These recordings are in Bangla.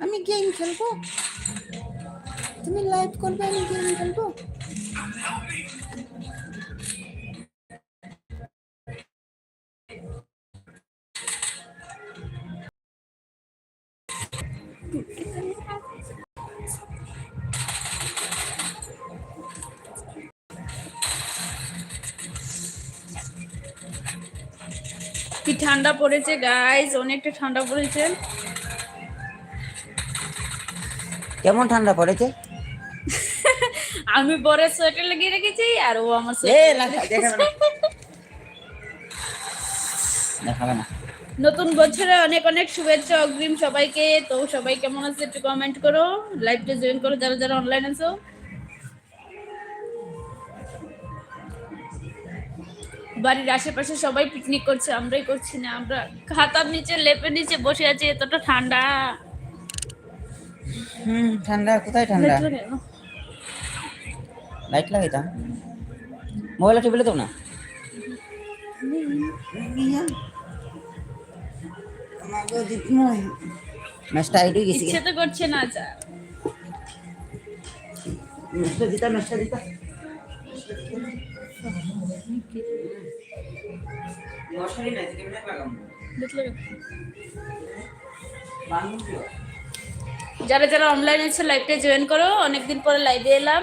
আমি গেম খেলব? তুমি লাইভ করবে আমি গেম খেলব? কি ঠান্ডা পড়েছে গাইস অনেকটা ঠান্ডা পড়েছে। কেমন ঠান্ডা পড়েছে? আমি বড় সোয়েটার লাগিয়ে রেখেছি আর ও আমার দেখাবে না। নতুন বছরে অনেক অনেক শুভেচ্ছা অগ্রিম সবাইকে। তো সবাই কেমন আছে একটু কমেন্ট করো। লাইভটা জয়েন করো যারা যারা অনলাইন আছো। বাড়ির আশেপাশে সবাই পিকনিক করছে আমরাই করছি না আমরা খাতার নিচে লেপের নিচে বসে আছি এতটা ঠান্ডা। হুম ঠান্ডা কোথায় ঠান্ডা? লাইট লাগাইতাম মোবাইলে টেবিলে তো। না? ম্যাচটা আইডি গেছি ইচ্ছে তো করছে না যা। ম্যাচটা দিতা ম্যাচটা দিতা মশারি নাই কেমনে লাগাম দেখলে কেন? যারা যারা অনলাইন আছে লাইভে জয়েন করো। অনেকদিন পরে লাইভে এলাম।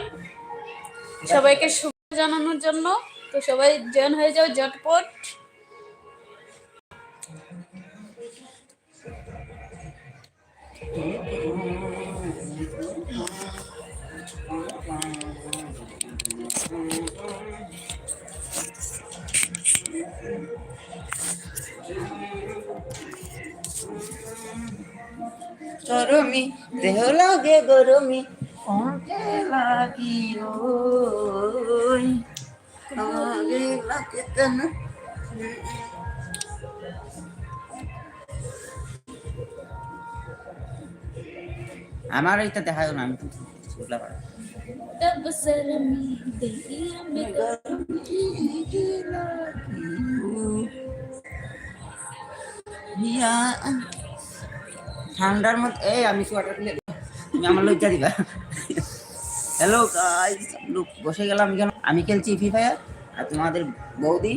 সবাইকে শুভ জানানোর জন্য। তো সবাই জয়েন হয়ে যাও জটপট গরমি দেহ লাগে গরমি কণ্ঠে লাগি লাগে লাগে তেন আমার এইটা দেখায় না আমি তো শুকলা ঠান্ডার মধ্যে এই আমি সোয়াটার খুলে তুমি আমার লজ্জা দিবা। হ্যালো গাইস লোক বসে গেলাম কেন? আমি খেলছি ফ্রি ফায়ার আর তোমাদের বৌদি?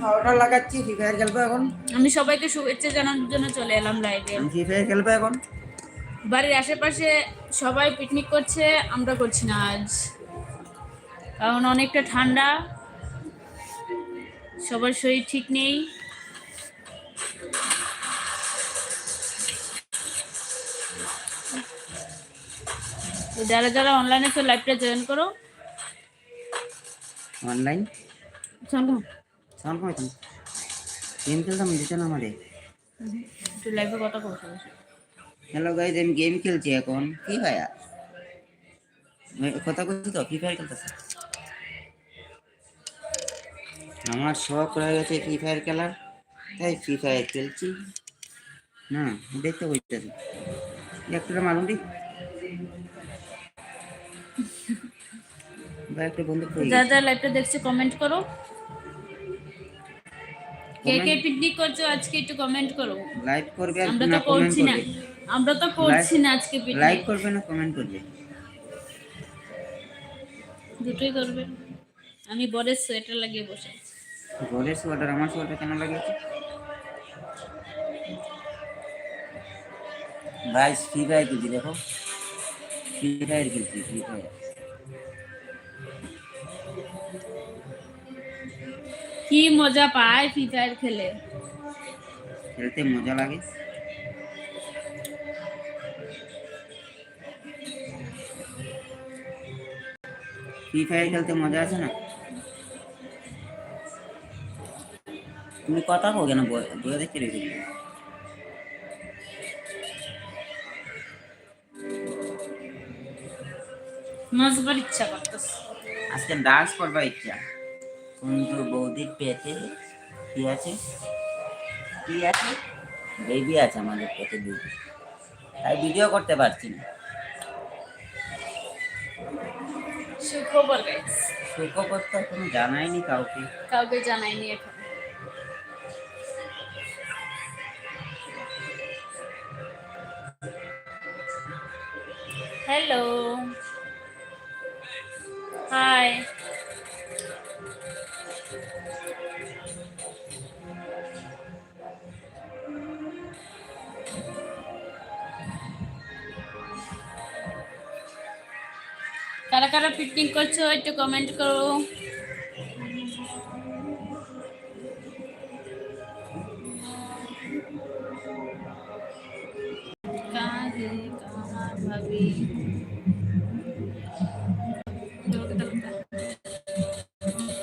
খাওয়াটা লাগাচ্ছি ফ্রি ফায়ার খেলব এখন। আমি সবাইকে শুভেচ্ছা জানানোর জন্য চলে এলাম লাইভে আমি ফ্রি ফায়ার খেলব এখন। বাড়ির আশেপাশে সবাই পিকনিক করছে আমরা করছি না আজ। কারণ অনেকটা ঠান্ডা। সবার শরীর ঠিক নেই। তো যারা যারা অনলাইনে তো লাইভটা জয়েন করো। অনলাইন চলো সাউন্ড কমে তুমি গেম খেলতাম দিতে না আমাদের একটু লাইভে কথা বলতে হ্যালো গাইজ আমি গেম খেলছি এখন। ফ্রি ফায়ার কথা বলছি তো ফ্রি ফায়ার খেলতেছি। আমার শখ হয়ে গেছে ফ্রি ফায়ার খেলার। তাই ফ্রি ফায়ার খেলছি। না দেখতে বলতেছি একটা মালুম দি। একটা বন্ধু লাইভটা দেখছে কমেন্ট করো। কে কে পিকনিক করছ আজকে একটু কমেন্ট করো। লাইক করবে আর আমরা তো করছি না। আমরা তো করছি না আজকে লাইক করবে না কমেন্ট করবে? দুটোই করবে। আমি বরের সোয়েটার লাগিয়ে বসে আছি। ঘরের সোয়াটার আমার সোয়াটার কেন লাগিয়েছে? গাইস ফ্রি ফায়ার খেলছি দেখো। ফ্রি ফায়ার খেলছি ফ্রি ফায়ার কি মজা পায় ফ্রি ফায়ার খেলে? খেলতে মজা লাগে। ফ্রি ফায়ার খেলতে মজা আছে না? তুমি কথা কো কেন? বয়ে দেখে রেখে নাচবার ইচ্ছা করতেছে। আজকে ডান্স করবার ইচ্ছা। সুন্দর বৌদির পেটে কি আছে? কি আছে? বেবি আছে আমাদের পেটে বেবি তাই ভিডিও করতে পারছি না। সুখবর সুখবর তো এখন জানায়নি কাউকে। কাউকে জানায়নি এখন। হ্যালো। হাই। কারা কারা পিকনিক করছ একটু কমেন্ট করো কাঁদে কাহার ভাবি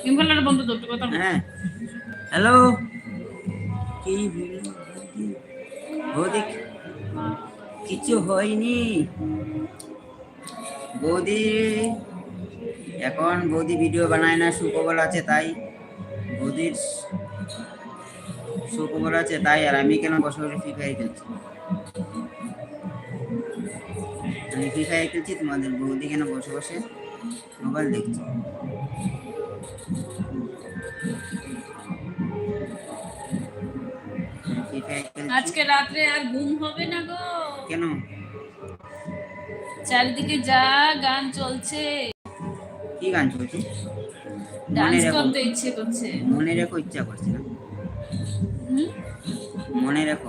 ইনভার্টার বন্ধ তো একটু কথা বল। হ্যাঁ হ্যালো কি ভিডিও বৌদি কিছু হয়নি বৌদি এখন বৌদি ভিডিও বানায় না সুখবর আছে তাই। বৌদির সুখবর আছে তাই আর আমি কেন বসে বসে ফ্রি ফায়ার খেলছি? আমি ফ্রি ফায়ার খেলছি তোমাদের বৌদি কেন বসে বসে মোবাইল দেখছি? আজকে রাত্রে আর ঘুম হবে না গো। কেন? চারিদিকে যা গান চলছে। কি গান চলছে? ডান্স করতে ইচ্ছে করছে। মনে রেখো ইচ্ছা করছে না? মনে রেখো।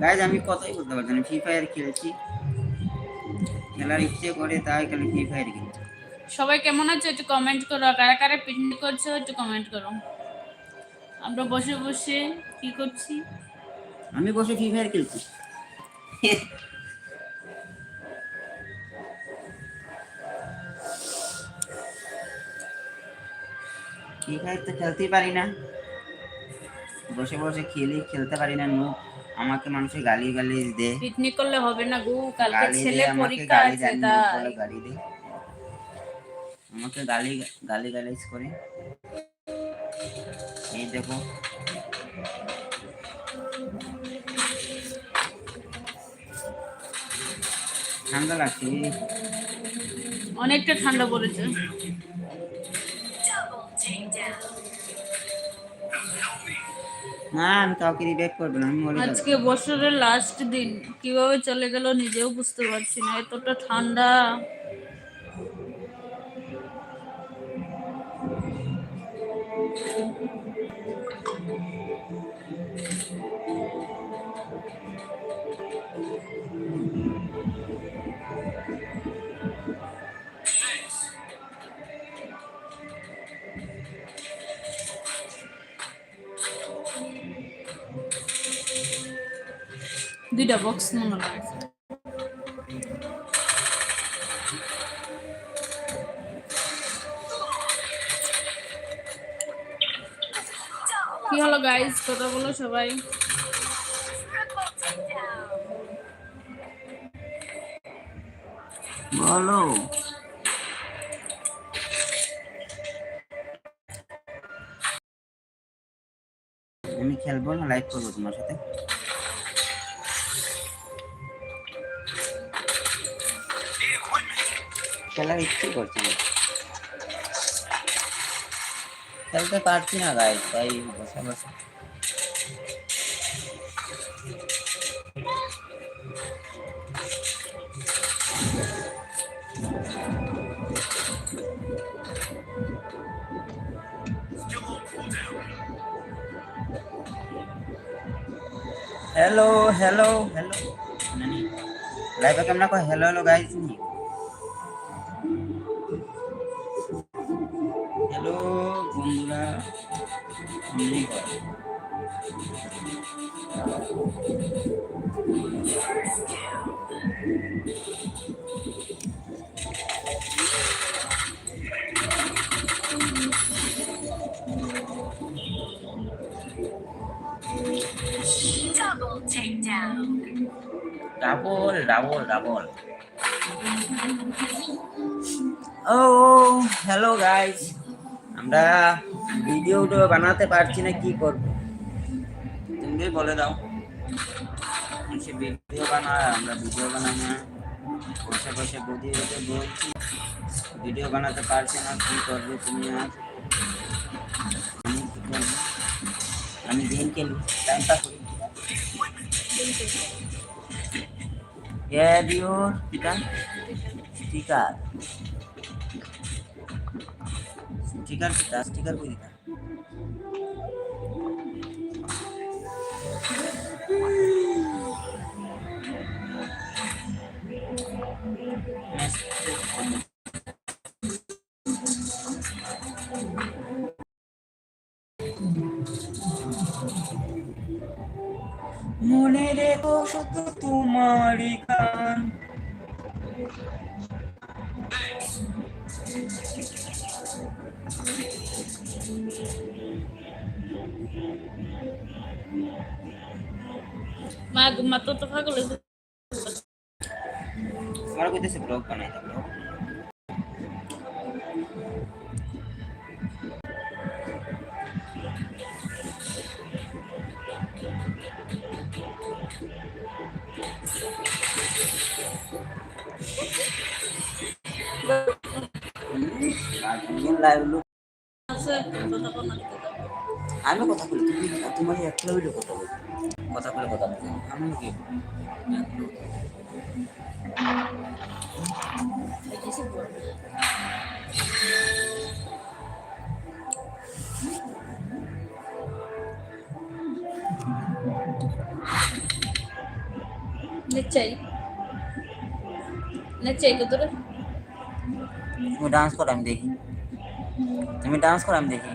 গাইজ আমি কথাই বলতে পারছি না। ফ্রি ফায়ার খেলছি। খেলার ইচ্ছে করে তাই খালি ফ্রি ফায়ার খেলছি। সবাই কেমন আছো? একটু কমেন্ট করো। কারা কারা পিকনিক করছ একটু কমেন্ট করো। আমরা বসে বসে কি করছি? আমি বসে ফ্রি ফায়ার খেলছি। ফায়ার তো খেলতেই পারি না। বসে বসে খেলি খেলতে পারি না নো আমাকে মানুষে গালি গালি দে। পিকনিক করলে হবে না গো কালকে ছেলে পরীক্ষা আছে তাই। গালি দে। আমাকে গালি গালি গালিজ করে। এই দেখো। ঠান্ডা লাগছে। অনেকটা ঠান্ডা পড়েছে। না আমি কাউকে রিবেক করব না, আমি আজকে বছরের লাস্ট দিন, কীভাবে চলে গেল নিজেও বুঝতে পারছি না, এতটা ঠান্ডা। দুইটা বক্স মনে হয় কি হলো গাইস কথা বলো সবাই। বলো। আমি খেলব না লাইভ করব তোমার সাথে। খেলার ইচ্ছে করছে না খেলতে পারছি না গাই তাই বসে বসে हेलो हेलो हेलो नहीं लाइव पे कैमरा को hello hello guys double double double ও হ্যালো গাইস আমরা ভিডিও বানাতে পারছি না কি করব? তুমি বলে দাও। সে ভিডিও বানায় আমরা ভিডিও বানাই না। বসে বসে বদি বসে বলছি ভিডিও বানাতে পারছি না কি করবে তুমি আর? আমি গেম খেলি টাইম পাস করি। Ya, Gediur tiga stiker stiker kita stiker pun kita মনে রেখো শুধু তোমারই গান মা মা তো তো পাগল হয়েছে। আমার কইতেছে ব্লগ বানাই ব্লগ আছে, কথা বল না, কথা বল। আমি কথা বলি তুমি তোমার একলা হইলে কথা বলি কথা বলে কথা বলি আমি কি এই কিছু বল। নেচাই নেচাই কত রে তুমি ডান্স করো আমি দেখি তুমি ডান্স করো আমি দেখি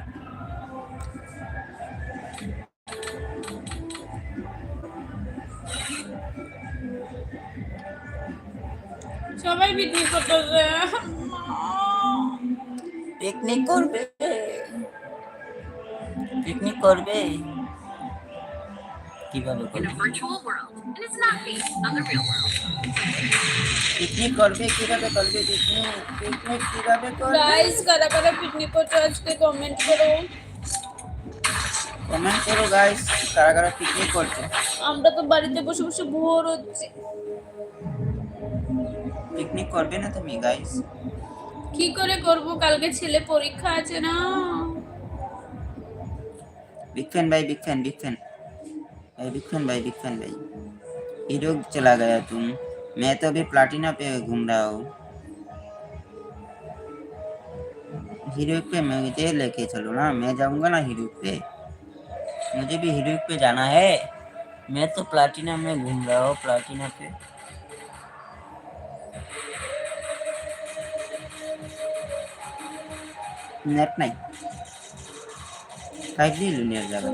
সবাই ভিডিও করতেছে পিকনিক করবে পিকনিক করবে আমরা তো বাড়িতে বসে বসে ভোর হচ্ছে। পিকনিক করবে না তুমি গাইস কি করে করব? কালকে ছেলে পরীক্ষা আছে না। বিগ ফ্যান ভাই বিক্ষেন ফ্যান फ़ैन भाई बिग फ़ैन भाई हीरो चला गया तुम। मैं तो अभी प्लाटिना पे घूम रहा हूँ। हीरो पे मुझे लेके चलो ना। मैं जाऊँगा ना हीरो पे। मुझे भी हीरो पे जाना है। मैं तो प्लाटिना में घूम रहा हूँ, प्लाटिना पे। नेट नहीं। फाइव जी लूनियर जाएगा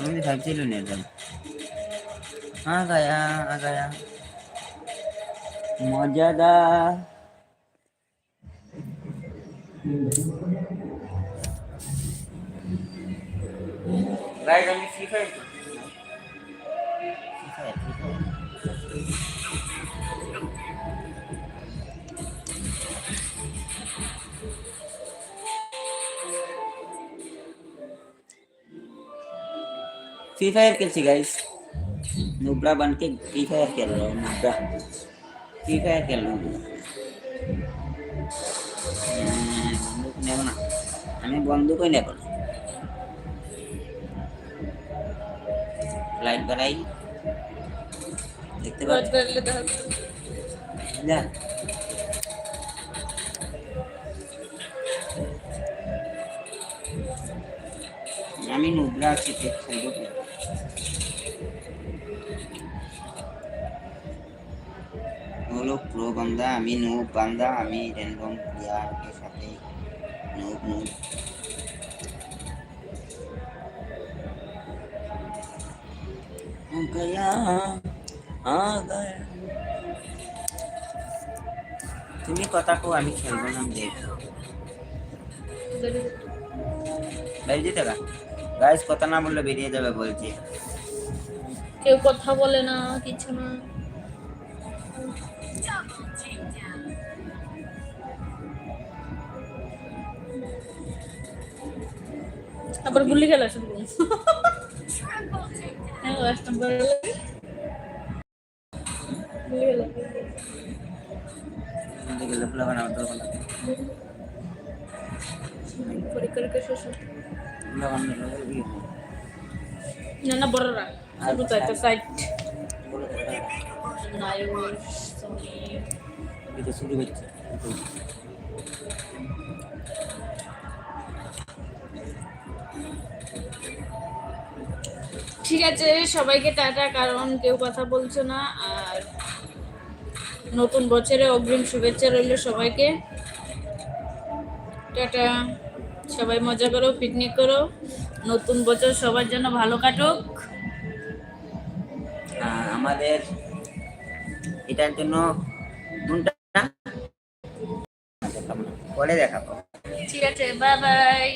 मैं भी धरती लो नहीं था आ गया आ गया मजेदार right Free Fire Free Fire खेल सी गाइस नुबरा बन के फ्री फायर खेल रहा हूँ नुबरा। फ्री फायर खेल रहा हूँ। हम्म, बंदूक नेब ही नेब लाइट बढ़ाई দেখতে পাচ্ছি না আমি নুবরা আছি প্রো বান্দা আমি নুব বান্দা আমি র্যান্ডম প্লেয়ার के সাথে নুব নুব आ गया आ गया তুমি কথা কো আমি খেলবো না আমি দেখবো বেরিয়ে যেতে গা গাইস কথা না বললে বেরিয়ে যাবে বলছি কেউ কথা বলে না কিছু না আবার গুলি খেলা শুরু করুন লাস্ট নাম্বার না না বড়রা। শুরু তো একটা সোনি এই শুরু হচ্ছে। ঠিক আছে সবাইকে টাটা কারণ কেউ কথা বলছে না আর নতুন বছরে অগ্রিম শুভেচ্ছা রইল সবাইকে। টাটা সবাই মজা করো পিকনিক করো নতুন বছর সবার জন্য ভালো কাটুক। আমাদের এটার জন্য পরে দেখাবো। ঠিক আছে বাই বাই